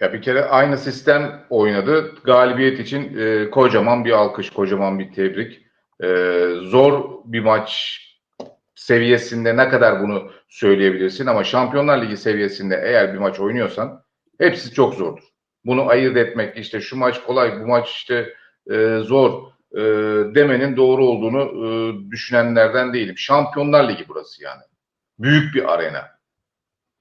Ya bir kere aynı sistem oynadı. Galibiyet için e, kocaman bir alkış, kocaman bir tebrik. E, zor bir maç seviyesinde ne kadar bunu söyleyebilirsin ama Şampiyonlar Ligi seviyesinde eğer bir maç oynuyorsan hepsi çok zordur. Bunu ayırt etmek işte şu maç kolay, bu maç işte e, zor e, demenin doğru olduğunu e, düşünenlerden değilim. Şampiyonlar Ligi burası yani. Büyük bir arena.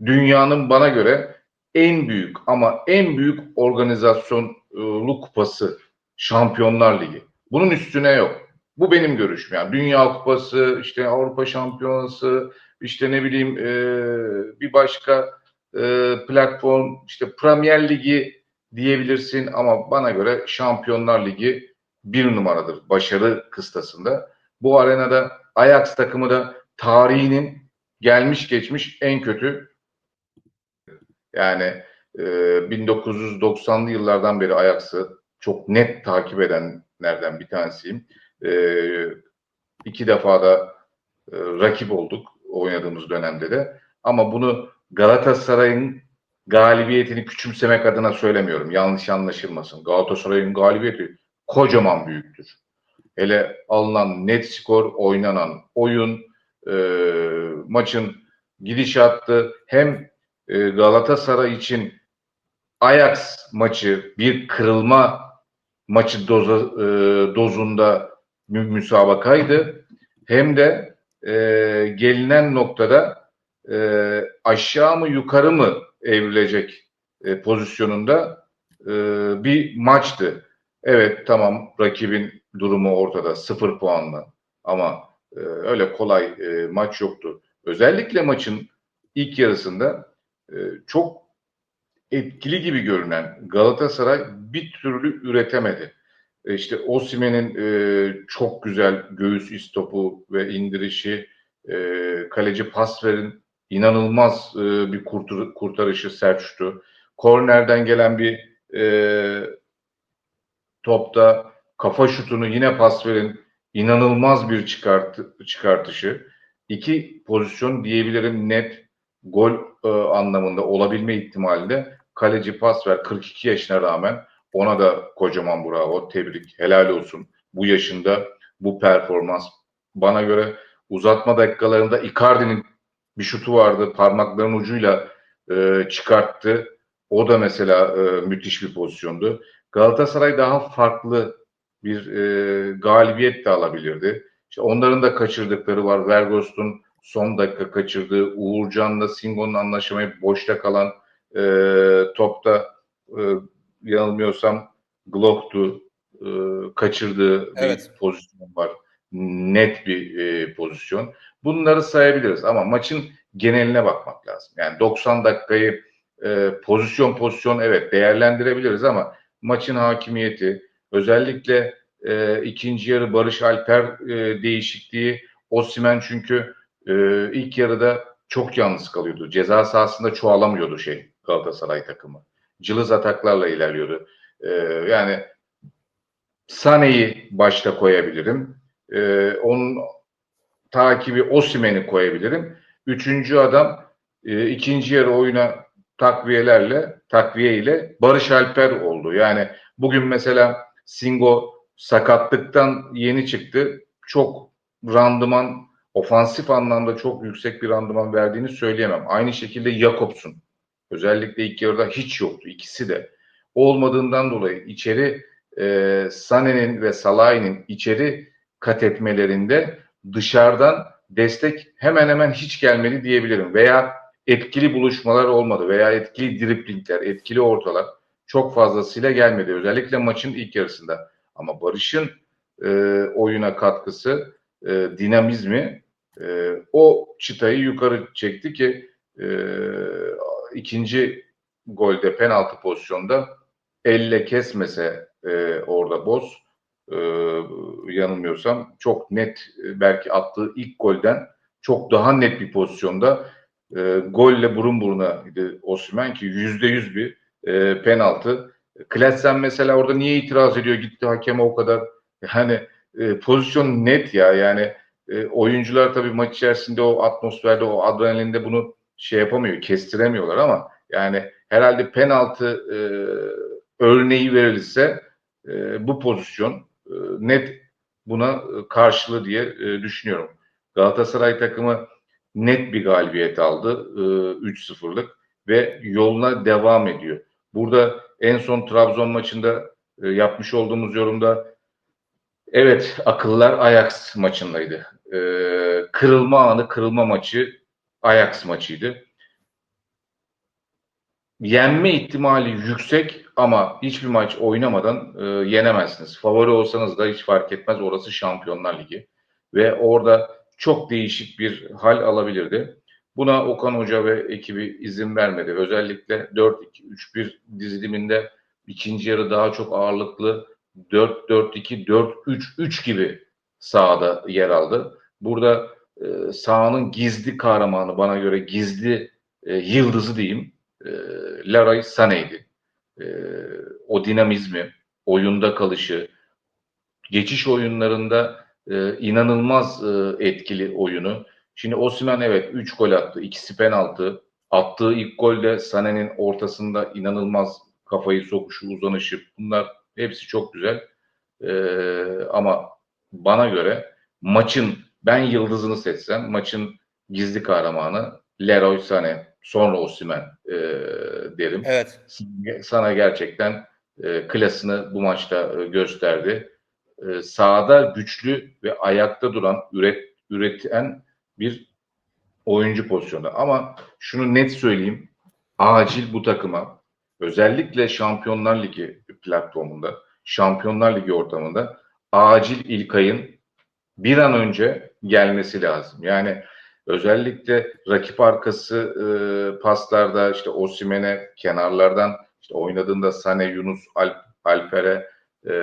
Dünyanın bana göre en büyük ama en büyük organizasyonlu kupası Şampiyonlar Ligi. Bunun üstüne yok. Bu benim görüşüm. Yani Dünya Kupası, işte Avrupa Şampiyonası, işte ne bileyim e, bir başka e, platform, işte Premier Ligi diyebilirsin ama bana göre Şampiyonlar Ligi bir numaradır başarı kıstasında. Bu arenada Ajax takımı da tarihinin gelmiş geçmiş en kötü yani e, 1990'lı yıllardan beri Ajax'ı çok net takip edenlerden bir tanesiyim. E, iki defa da e, rakip olduk oynadığımız dönemde de. Ama bunu Galatasaray'ın galibiyetini küçümsemek adına söylemiyorum. Yanlış anlaşılmasın. Galatasaray'ın galibiyeti kocaman büyüktür. Hele alınan net skor, oynanan oyun, e, maçın gidişatı hem e, Galatasaray için Ajax maçı bir kırılma maçı doza, e, dozunda mü, müsabakaydı. Hem de e, gelinen noktada e, aşağı mı yukarı mı evrilecek e, pozisyonunda e, bir maçtı. Evet tamam rakibin durumu ortada sıfır puanla ama e, öyle kolay e, maç yoktu. Özellikle maçın ilk yarısında e, çok etkili gibi görünen Galatasaray bir türlü üretemedi. E işte Osimen'in e, çok güzel göğüs istopu ve indirişi, e, kaleci Pasver'in inanılmaz e, bir kurtar, kurtarışı Selçuk'tu. Kornerden gelen bir e, topta kafa şutunu yine Pasver'in inanılmaz bir çıkartı, çıkartışı. İki pozisyon diyebilirim net gol e, anlamında olabilme ihtimalinde kaleci pas ver 42 yaşına rağmen ona da kocaman bravo tebrik helal olsun bu yaşında bu performans bana göre uzatma dakikalarında Icardi'nin bir şutu vardı parmaklarının ucuyla e, çıkarttı o da mesela e, müthiş bir pozisyondu Galatasaray daha farklı bir e, galibiyet de alabilirdi. İşte onların da kaçırdıkları var. Vergos'un son dakika kaçırdığı, Uğurcan'la Singo'nun anlaşamayıp boşta kalan e, topta e, yanılmıyorsam Glock'tu e, kaçırdığı Evet. bir pozisyon var. Net bir e, pozisyon. Bunları sayabiliriz ama maçın geneline bakmak lazım. Yani 90 dakikayı e, pozisyon pozisyon evet değerlendirebiliriz ama maçın hakimiyeti özellikle e, ikinci yarı Barış Alper e, değişikliği Osimen çünkü e, ilk yarıda çok yalnız kalıyordu. Ceza sahasında çoğalamıyordu şey Galatasaray takımı. Cılız ataklarla ilerliyordu. E, yani Sane'yi başta koyabilirim. E, onun takibi Osimen'i koyabilirim. Üçüncü adam e, ikinci yarı oyuna takviyelerle, takviye ile Barış Alper oldu. Yani bugün mesela Singo sakatlıktan yeni çıktı. Çok randıman, ofansif anlamda çok yüksek bir randıman verdiğini söyleyemem. Aynı şekilde Jakobs'un özellikle ilk yarıda hiç yoktu. ikisi de. Olmadığından dolayı içeri e, Sane'nin ve Salah'ın içeri kat etmelerinde dışarıdan destek hemen hemen hiç gelmedi diyebilirim. Veya etkili buluşmalar olmadı veya etkili driplingler, etkili ortalar çok fazlasıyla gelmedi. Özellikle maçın ilk yarısında. Ama Barış'ın e, oyuna katkısı, e, dinamizmi e, o çıtayı yukarı çekti ki e, ikinci golde penaltı pozisyonda elle kesmese e, orada Boz e, yanılmıyorsam çok net belki attığı ilk golden çok daha net bir pozisyonda e, golle burun buruna Osman ki yüzde yüz bir e, penaltı. Klasen mesela orada niye itiraz ediyor gitti hakeme o kadar yani e, pozisyon net ya yani e, oyuncular tabii maç içerisinde o atmosferde o adrenalinde bunu şey yapamıyor kestiremiyorlar ama yani herhalde penaltı e, örneği verilse e, bu pozisyon e, net buna e, karşılığı diye e, düşünüyorum. Galatasaray takımı net bir galibiyet aldı e, 3-0'lık ve yoluna devam ediyor. Burada en son Trabzon maçında e, yapmış olduğumuz yorumda evet akıllar Ajax maçındaydı. E, kırılma anı, kırılma maçı Ajax maçıydı. Yenme ihtimali yüksek ama hiçbir maç oynamadan e, yenemezsiniz. Favori olsanız da hiç fark etmez. Orası Şampiyonlar Ligi. Ve orada çok değişik bir hal alabilirdi. Buna Okan Hoca ve ekibi izin vermedi. Özellikle 4-2-3-1 diziliminde ikinci yarı daha çok ağırlıklı 4-4-2-4-3-3 gibi sahada yer aldı. Burada e, sahanın gizli kahramanı bana göre gizli e, yıldızı diyeyim e, Leroy Sané'ydi. E, o dinamizmi, oyunda kalışı, geçiş oyunlarında e, inanılmaz e, etkili oyunu. Şimdi Osimhen evet 3 gol attı, ikisi penaltı. Attığı ilk golde Sané'nin ortasında inanılmaz kafayı sokuşu, uzanışı bunlar hepsi çok güzel. E, ama bana göre maçın ben yıldızını seçsem maçın gizli kahramanı Leroy Sané sonra Osimhen e, derim. Evet. Sana gerçekten e, klasını bu maçta e, gösterdi. E, sahada güçlü ve ayakta duran, üret, üreten bir oyuncu pozisyonda. Ama şunu net söyleyeyim. Acil bu takıma özellikle Şampiyonlar Ligi platformunda, Şampiyonlar Ligi ortamında acil İlkay'ın bir an önce gelmesi lazım. Yani özellikle rakip arkası e, paslarda işte Osimen'e kenarlardan işte oynadığında Sane, Yunus, Alp, Alper'e e,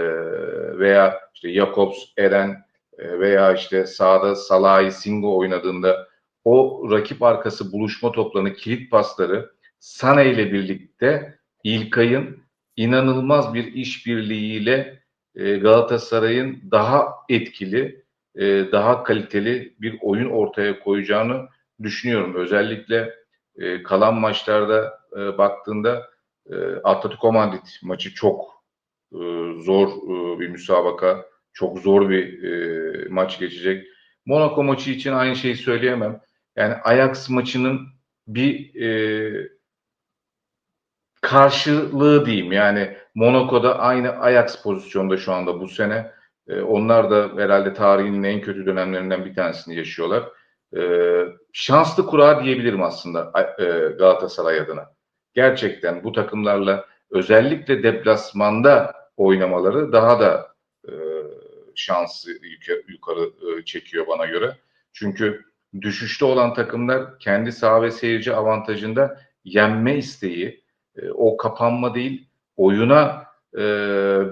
veya işte Jakobs, Eren e, veya işte sağda Salahi, Singo oynadığında o rakip arkası buluşma toplarını, kilit pasları Sane ile birlikte İlkay'ın inanılmaz bir işbirliğiyle e, Galatasaray'ın daha etkili, e, daha kaliteli bir oyun ortaya koyacağını düşünüyorum. Özellikle e, kalan maçlarda baktığında e, Atletico Madrid maçı çok zor bir müsabaka, çok zor bir maç geçecek. Monaco maçı için aynı şeyi söyleyemem. Yani Ajax maçının bir e, karşılığı diyeyim. Yani Monaco'da aynı Ajax pozisyonda şu anda bu sene. E, onlar da herhalde tarihinin en kötü dönemlerinden bir tanesini yaşıyorlar. E, şanslı kura diyebilirim aslında e, Galatasaray adına. Gerçekten bu takımlarla özellikle deplasmanda oynamaları daha da e, şansı yukarı, yukarı e, çekiyor bana göre. Çünkü düşüşte olan takımlar kendi saha ve seyirci avantajında yenme isteği, e, o kapanma değil, oyuna e,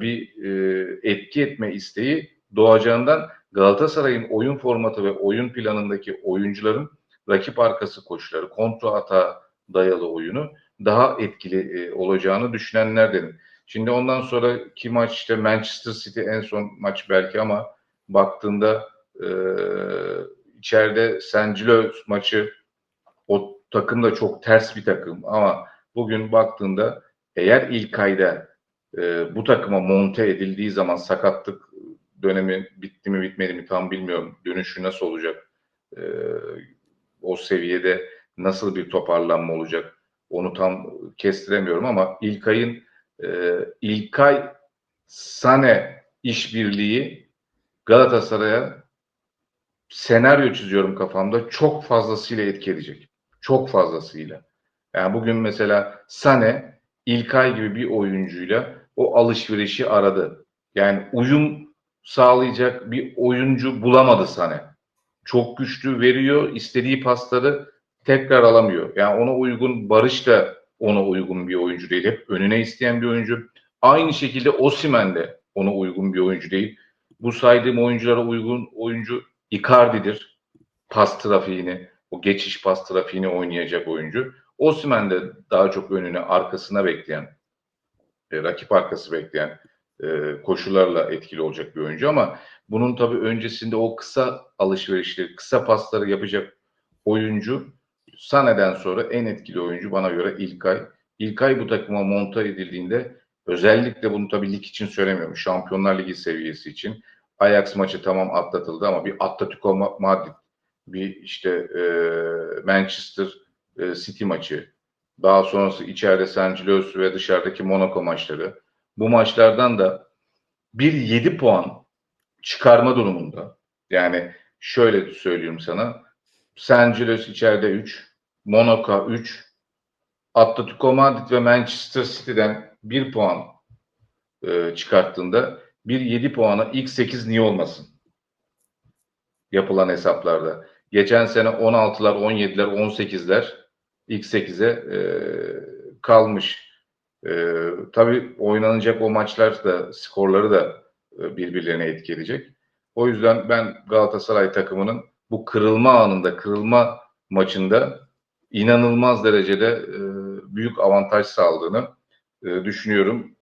bir e, etki etme isteği doğacağından Galatasaray'ın oyun formatı ve oyun planındaki oyuncuların rakip arkası koşuları, kontra ata dayalı oyunu daha etkili e, olacağını düşünenlerdenim. Şimdi ondan sonraki maç işte Manchester City en son maç belki ama baktığında e, içeride Sancilo maçı o takım da çok ters bir takım ama bugün baktığında eğer ilk ayda e, bu takıma monte edildiği zaman sakatlık dönemi bitti mi bitmedi mi tam bilmiyorum. Dönüşü nasıl olacak? E, o seviyede nasıl bir toparlanma olacak? Onu tam kestiremiyorum ama İlkay'ın e, İlkay Sane işbirliği Galatasaray'a senaryo çiziyorum kafamda çok fazlasıyla etki edecek. Çok fazlasıyla. Yani bugün mesela Sane İlkay gibi bir oyuncuyla o alışverişi aradı. Yani uyum sağlayacak bir oyuncu bulamadı Sane. Çok güçlü veriyor, istediği pasları tekrar alamıyor. Yani ona uygun Barış da ona uygun bir oyuncu değil. Hep önüne isteyen bir oyuncu. Aynı şekilde Osimen de ona uygun bir oyuncu değil. Bu saydığım oyunculara uygun oyuncu Icardi'dir. Pas trafiğini, o geçiş pas trafiğini oynayacak oyuncu. Osimen de daha çok önüne, arkasına bekleyen, e, rakip arkası bekleyen e, koşularla etkili olacak bir oyuncu ama bunun tabii öncesinde o kısa alışverişleri, kısa pasları yapacak oyuncu Sane'den sonra en etkili oyuncu bana göre İlkay. İlkay bu takıma monta edildiğinde özellikle bunu tabii lig için söylemiyorum. Şampiyonlar Ligi seviyesi için. Ajax maçı tamam atlatıldı ama bir Atletico Ma- Madrid, bir işte e, Manchester e, City maçı, daha sonrası içeride San Gilos ve dışarıdaki Monaco maçları. Bu maçlardan da bir 7 puan çıkarma durumunda. Yani şöyle söyleyeyim sana. San Gilos içeride 3, Monaco 3, Atletico Madrid ve Manchester City'den 1 puan e, çıkarttığında bir 7 puana ilk 8 niye olmasın? Yapılan hesaplarda. Geçen sene 16'lar, 17'ler, 18'ler ilk 8'e e, kalmış. E, tabii oynanacak o maçlar da skorları da e, birbirlerine etkileyecek. O yüzden ben Galatasaray takımının bu kırılma anında, kırılma maçında inanılmaz derecede e, büyük avantaj sağladığını e, düşünüyorum.